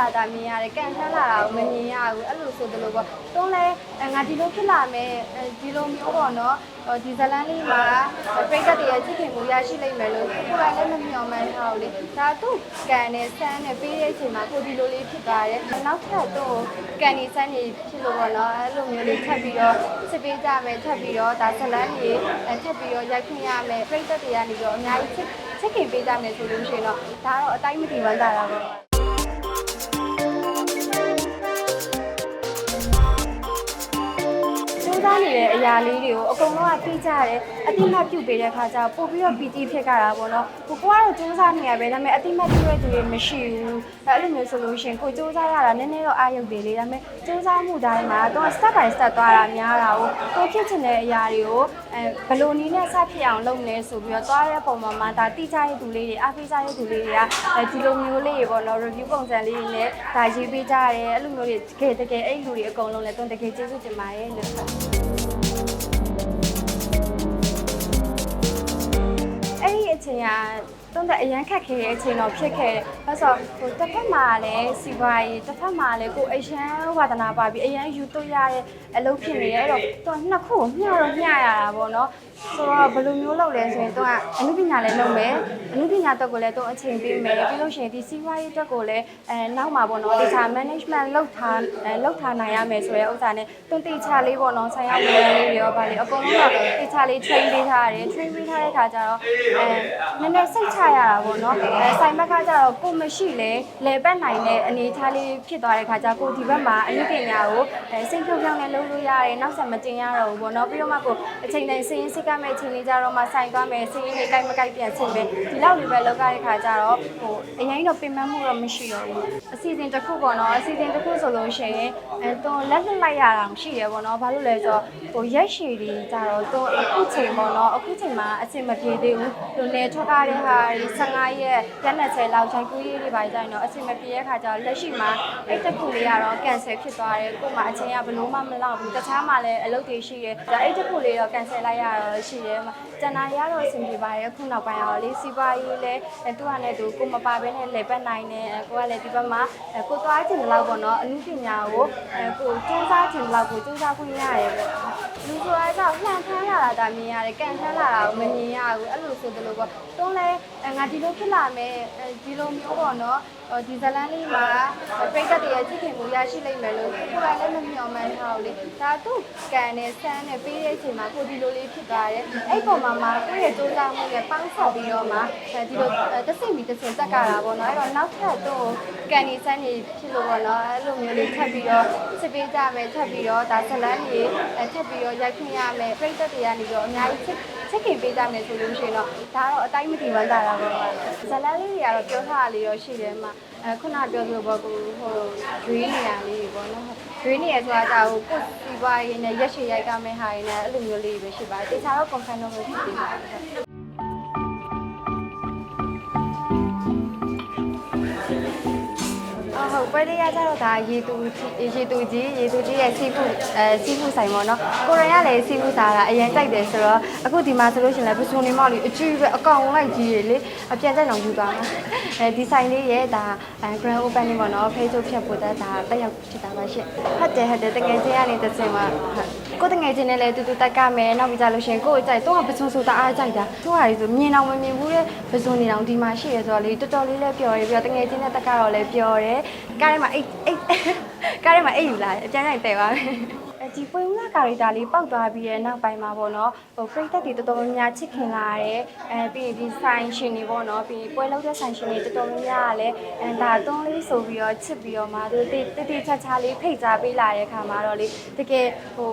တာဒါမြင်ရတယ်ကန်ဆန်းလာတာကိုမမြင်ရဘူးအဲ့လိုဆိုသလိုပေါ့တွန်းလဲငါဒီလိုဖြစ်လာမယ်ဒီလိုမျိုးပေါ့နော်ဒီဇလန်လေးမှာပြိတ္တတွေရဲ့ချစ်ခင်မှုရရှိလိမ့်မယ်လို့ကိုယ်တိုင်လည်းမမျှော်မှန်းထားဘူးလေဒါသူ့ကန်နဲ့ဆန်းနဲ့ပေးတဲ့အချိန်မှာကိုဒီလိုလေးဖြစ်သွားတယ်နောက်ထပ်သူ့ကန်ဒီဆန်းနေဖြစ်လို့ပေါ့နော်အဲ့လိုမျိုးလေးထပ်ပြီးတော့စစ်ပေးကြမယ်ထပ်ပြီးတော့ဒါဇလန်ကြီးထပ်ပြီးတော့ရိုက်ခွင့်ရမယ်ပြိတ္တတွေကနေပြီးတော့အများကြီးချစ်ခင်ပေးကြမယ်ဆိုလို့ရှိရင်တော့ဒါတော့အတိုင်းမတည်ဝမ်းသာတာပေါ့ နေတဲ့အရာလေးတွေကိုအကုန်လုံးကသိကြတယ်အတိမတ်ပြုတ်ပေးတဲ့ခါကျတော့ပို့ပြီးတော့ပီတိဖြစ်ကြတာပေါ့နော်ကိုကတော့စူးစမ်းနေရပဲဒါပေမဲ့အတိမတ်ပြုတ်တဲ့သူတွေမရှိဘူးအဲ့လိုမျိုးဆိုလို့ရှိရင်ကိုစူးစမ်းရတာနည်းနည်းတော့အာရုံတယ်လေဒါပေမဲ့စူးစမ်းမှုတိုင်းမှာတော့ step by step သွားတာများတာကိုကိုဖြစ်ချင်တဲ့အရာတွေကို အဲဘယ်လိုနည်းနဲ့စဖြစ်အောင်လုပ်လဲဆိုပြီးတော့သွားတဲ့ပုံမှာမှာဒါတိကျတဲ့သူလေးတွေအားပေးကြတဲ့သူလေးတွေကအဲဒီလိုမျိုးလေးတွေပေါ့နော် review ပုံစံလေးတွေနဲ့ဒါရေးပေးကြရတယ်အဲ့လိုမျိုးတွေတကယ်တကယ်အဲ့လူတွေအကုန်လုံးလည်းတွန်းတကယ်ကျေးဇူးတင်ပါတယ်လို့အဲ့ဒီအချိန်က တုံးတဲ့အရန်ခက်ခဲတဲ့အချိန်တော့ဖြစ်ခဲ့တယ်။အဲဆိုဟိုတစ်ဖက်မှာလည်းစီပွားရေးတစ်ဖက်မှာလည်းကိုအရန်ဝါသနာပါပြီးအရန်ယူသွရတဲ့အလုပ်ဖြစ်နေရဲ့အဲ့တော့သူကနှစ်ခုကိုမျှတော့မျှရတာပေါ့နော်။ဆိုတော့ဘယ်လိုမျိုးလုပ်လဲဆိုရင်သူကအမှုပညာလည်းလုပ်မယ်။အမှုပညာတက်ကိုလည်းသူအချိန်ပေးမယ်။ပြီးလို့ရှိရင်ဒီစီပွားရေးတက်ကိုလည်းအဲနောက်မှာပေါ့နော်။ data management လုပ်ထားအဲလုပ်ထားနိုင်ရမယ်ဆိုတဲ့ဥစ္စာနဲ့သူတေချာလေးပေါ့နော်ဆိုင်ရောက်လေးတွေရောဗာလေအကုန်လုံးတော့တေချာလေး train ပေးထားရတယ်။ train ပေးထားတဲ့ခါကျတော့အဲနည်းနည်းစိတ်ချရတာပေါ့နော်အဲဆိုင်ဘက်ကကျတော့ကိုမရှိလဲလဲပတ်နိုင်တဲ့အနေအထားလေးဖြစ်သွားတဲ့ခါကျကိုဒီဘက်မှာအနုပညာကိုအဲစိတ်ဖြုံဖြောင်းနဲ့လုပ်လို့ရတယ်နောက်ဆက်မတင်ရတော့ဘူးပေါ့နော်ပြီးတော့မှကိုအချိန်တိုင်းစင်းစိတ်ကမဲ့အချိန်လေးကြတော့မှဆိုင်သွားမယ်စင်းလေးကြိုက်မကြိုက်ပြန်ချင်းပဲဒီလောက်လေးပဲလောက်ရတဲ့ခါကျတော့ဟိုအရင်တော့ပြင်ပန်းမှုတော့မရှိတော့ဘူးအစီအစဉ်တစ်ခုပေါ့နော်အစီအစဉ်တစ်ခုဆိုလို့ရှိရင်အဲတော့လက်လွတ်လိုက်ရတာရှိတယ်ပေါ့နော်ဘာလို့လဲဆိုတော့ဟိုရက်ရှည်တွေကြတော့တော့အခုချိန်ပေါ့နော်အခုချိန်မှာအဆင်မပြေသေးဘူးလူနေထွက်ကားတဲ့ဟာ15ရက်ရက်20လောက်ချိန်ကူးရေးတွေပါကြရင်တော့အဆင်မပြေတဲ့ခါကျတော့လက်ရှိမှာအဲ့တစ်ခုလေးကတော့ cancel ဖြစ်သွားတယ်ကို့မှာအချိန်ကဘလို့မှမလောက်ဘူးတခြားမှာလည်းအလုပ်တွေရှိတယ်ဒါအဲ့တစ်ခုလေးတော့ cancel လိုက်ရတော့ရှိတယ်ကျန်တာရတော့အဆင်ပြေပါတယ်အခုနောက်ပိုင်းတော့လေးစီးပွားရေးလည်းသူကလည်းသူကိုမပါဘဲနဲ့လေပတ်နိုင်တယ်ကိုကလည်းဒီဘက်မှာကိုသွားချင်တဲ့လောက်ပေါ့နော်အမှုပညာကိုကိုစူးစမ်းချင်တဲ့လောက်ကိုစူးစမ်းခွင့်ရတယ်ပေါ့လူဆိုတာကြောင့်လှန်ထမ်းလာတာဒါမြင်ရတယ်ကန်ထမ်းလာတာကိုမမြင်ရဘူးအဲ့လိုဆိုသလိုပေါ့တွန်းလဲငါဒီလိုဖြစ်လာမယ်ဒီလိုမျိုးပေါ့နော်ဒီဇလန်လေးမှာပြိတ္တတွေရဲ့ချစ်ခင်မှုရရှိလိမ့်မယ်လို့ကိုယ်တိုင်လည်းမမျှော်မှန်းထားဘူးလေဒါသူ့ကန်နဲ့ဆန်းနဲ့ပေးတဲ့အချိန်မှာကိုဒီလိုလေးဖြစ်သွားတယ်အဲ့ပုံမှာမှာကိုယ့်ရဲ့စူးစမ်းမှုနဲ့ပေါင်းဆက်ပြီးတော့မှဒီလိုတစ်စိမ့်ပြီးတစ်စိမ့်တက်ကြတာပေါ့နော်အဲ့တော့နောက်ထပ်သူ့ကန်ဒီဆန်းနေဖြစ်လို့ပေါ့နော်အဲ့လိုမျိုးလေးထပ်ပြီးတော့စစ်ပေးကြမယ်ထပ်ပြီးတော့ဒါဇလန်ကြီးထပ်ပြီးတော့ရိုက်ခွင့်ရမယ်ပြိတ္တတွေကနေပြီးတော့အများကြီးချစ် ခင်ပေးကြမယ်ဆိုလို့ရှိရင်တော့ဒါတော့အတိုင်းမတည်ဝမ်းသာတာပေါ့ဇလန်လေးတွေကတော့ပြောထားတာလေးတော့ရှိတယ်မှာအဲခုနပြောသလိုပေါ့ကိုဟိုရွေးနေရလေးပေါ့နော်ရွေးနေရဆိုတာဒါကိုကိုစီပွားရေးနဲ့ရက်ရှည်ရိုက်ကမယ့်ဟာတွေနဲ့အဲ့လိုမျိုးလေးပဲရှိပါတယ်တခြားတော့ confirm တော့မဖြစ်သေးပါဘူး ပွဲလေးရကြတော့ဒါရေတူရေတူကြီးရေတူကြီးရဲ့စီဖူအဲစီဖူဆိုင်ပေါ့နော်ကိုရိုင်ကလည်းစီဖူစားတာအရင်ကြိုက်တယ်ဆိုတော့အခုဒီမှာဆိုလို့ရှိရင်လည်းပစုံနေမောက်လေးအကြီးပဲအကောင်လိုက်ကြီးရေလေအပြန်ကြက်အောင်ယူသွားမှာအဲဒီဆိုင်လေးရဲ့ဒါ grand opening ပေါ့နော် Facebook ဖြတ်ဖို့ဒါတက်ရောက်ဖြစ်တာပါရှင့်ဟုတ်တယ်ဟုတ်တယ်တကယ်ချင်းကနေတစ်စင်မှာ ကိုတငယ်ချင်းနဲ့လည်းတူတူတက်ကမယ်နောက်ပြီးကြလို့ရှိရင်ကိုယ်ကြိုက်တော့ပစုံဆိုတာအားကြိုက်တာသူဟာလေဆိုမြင်အောင်မမြင်ဘူးတဲ့ပစုံနေအောင်ဒီမှာရှိရဆိုတော့လေတော်တော်လေးလည်းပျော်ရပြီးတော့တငယ်ချင်းနဲ့တက်ကတော့လည်းပျော်တယ်ကားထဲမှာအိတ်အိတ်ကားထဲမှာအိတ်ယူလာတယ်အကျန်းကျန်တဲ့သွားမယ် ဒီပွင့်ဦးလာကာရီတာလေးပောက်သွားပြီးရဲ့နောက်ပိုင်းမှာပေါ့နော်ဟိုဖိတ်သက်တွေတော်တော်များများချစ်ခင်လာတယ်အဲပြီးရင်ဒီဆိုင်ရှင်တွေပေါ့နော်ပြီးပွဲလောက်တဲ့ဆိုင်ရှင်တွေတော်တော်များများကလည်းအဲဒါသွန်းလေးဆိုပြီးတော့ချစ်ပြီးတော့မှသူတိတိတိချာချာလေးဖိတ်ကြားပေးလာတဲ့ခါမှာတော့လေတကယ်ဟို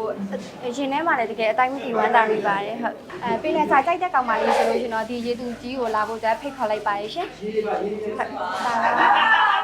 ရင်ထဲမှာလည်းတကယ်အတိုင်းမတည်ဝမ်းသာနေပါတယ်ဟုတ်အဲပြီးလည်းစာကြိုက်တဲ့ကောင်မလေးဆိုလို့ရှင်တော့ဒီရေသူကြီးကိုလာဖို့ကြဖိတ်ခေါ်လိုက်ပါရဲ့ရှင်ဟုတ်ပါပါ